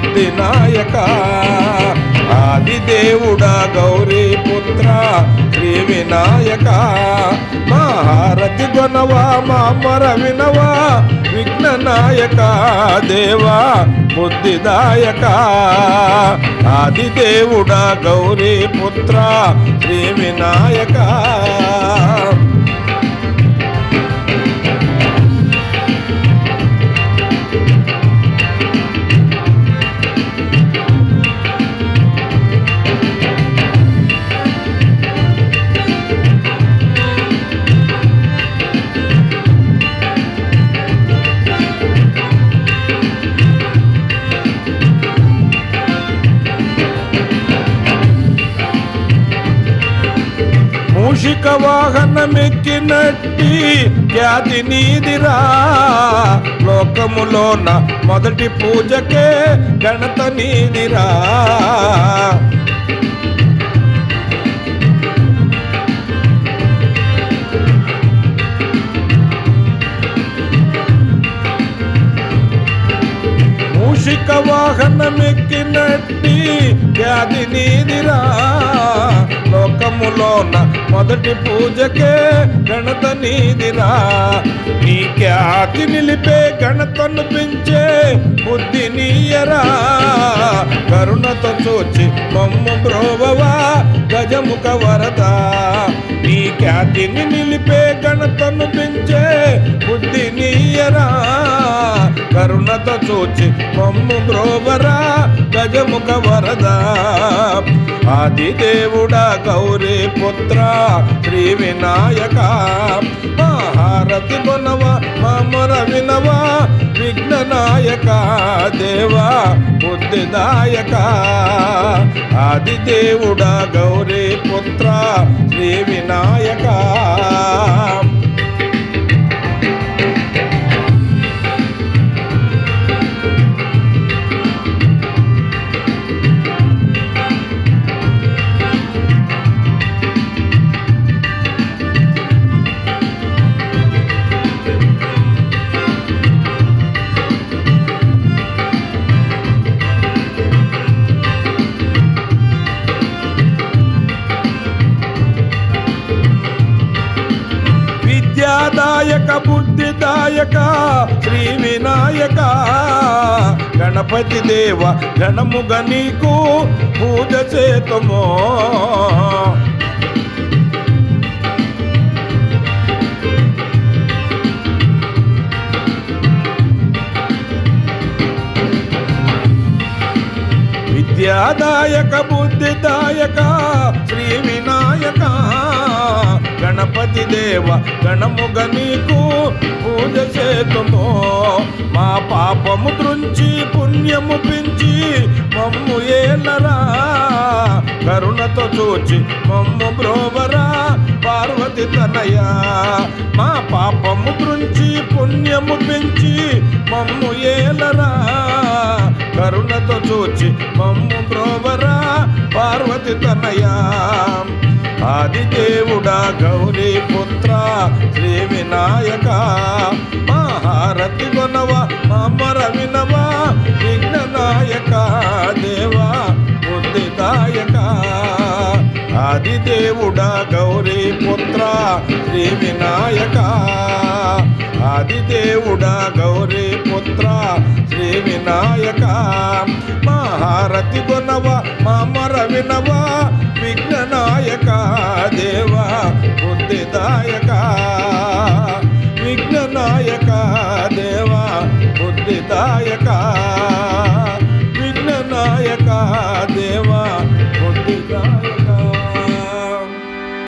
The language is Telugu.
బుద్ధి నాయక ఆది దేవుడా గౌరీ పుత్ర శ్రీ వినాయక మహారతి గొనవా మామర వినవా విఘ్న నాయక దేవా బుద్ధిదాయక ఆది దేవుడా గౌరీ పుత్ర శ్రీ వినాయక మూషిక వాహనమెక్కినట్టి ఖ్యాతి నీదిరా. లోకములోన మొదటి పూజకే గణత నీదిరా. మూషిక వాహనమెక్కినట్టి ఖ్యాతి నీది లోకములోన మొదటి పూజకే గణత నీదిరా. నీ ఖ్యాతి నిలిపే గణతను పెంచే బుద్ధి నీయరా. కరుణతో చూచి మమ్ము బ్రోవవా గజముఖ వరద. నీ ఖ్యాతిని నిలిపే గణతను పెంచే కరుణతో చూచి మమ్ము గ్రోవరా గజముఖ వరద. ఆది దేవుడా గౌరీ పుత్ర శ్రీ వినాయక మహారతి కొనవ మమ్మర వినవా విఘ్ననాయక. దేవా బుద్ధిదాయక. ఆది దేవుడా గౌరీ పుత్ర శ్రీ వినాయక విద్యాదాయక బుద్ధిదాయక శ్రీ వినాయక. గణపతి దేవ గణముగ నీకు పూజ చేతమో. విద్యాదాయక బుద్ధిదాయక శ్రీ వినాయక. గణపతి దేవ గణముగ నీకు పూజ చేతుము. మా పాపము తృంచి పుణ్యము పెంచి మమ్ము ఏలరా. కరుణతో చూచి మమ్ము బ్రోవరా పార్వతి తనయా. మా పాపము తృంచి పుణ్యము పెంచి మమ్ము ఏలరా. మమ్ము బ్రోవరా పార్వతి తనయా. ఆదిదేవుడా గౌరీ పుత్ర శ్రీ వినాయక. మహారతి కొనవ మామర వినవా విఘ్ననాయక దేవా బుద్ధిదాయక ఆదిదేవుడా గౌరీ పుత్ర శ్రీ వినాయక. ఆదిదేవుడా గౌరీ పుత్ర శ్రీ వినాయక. హారతి కొనవా మా మర వినవా విఘ్ననాయక దేవా బుద్ధిదాయక విఘ్ననాయక దేవా బుద్ధిదాయక.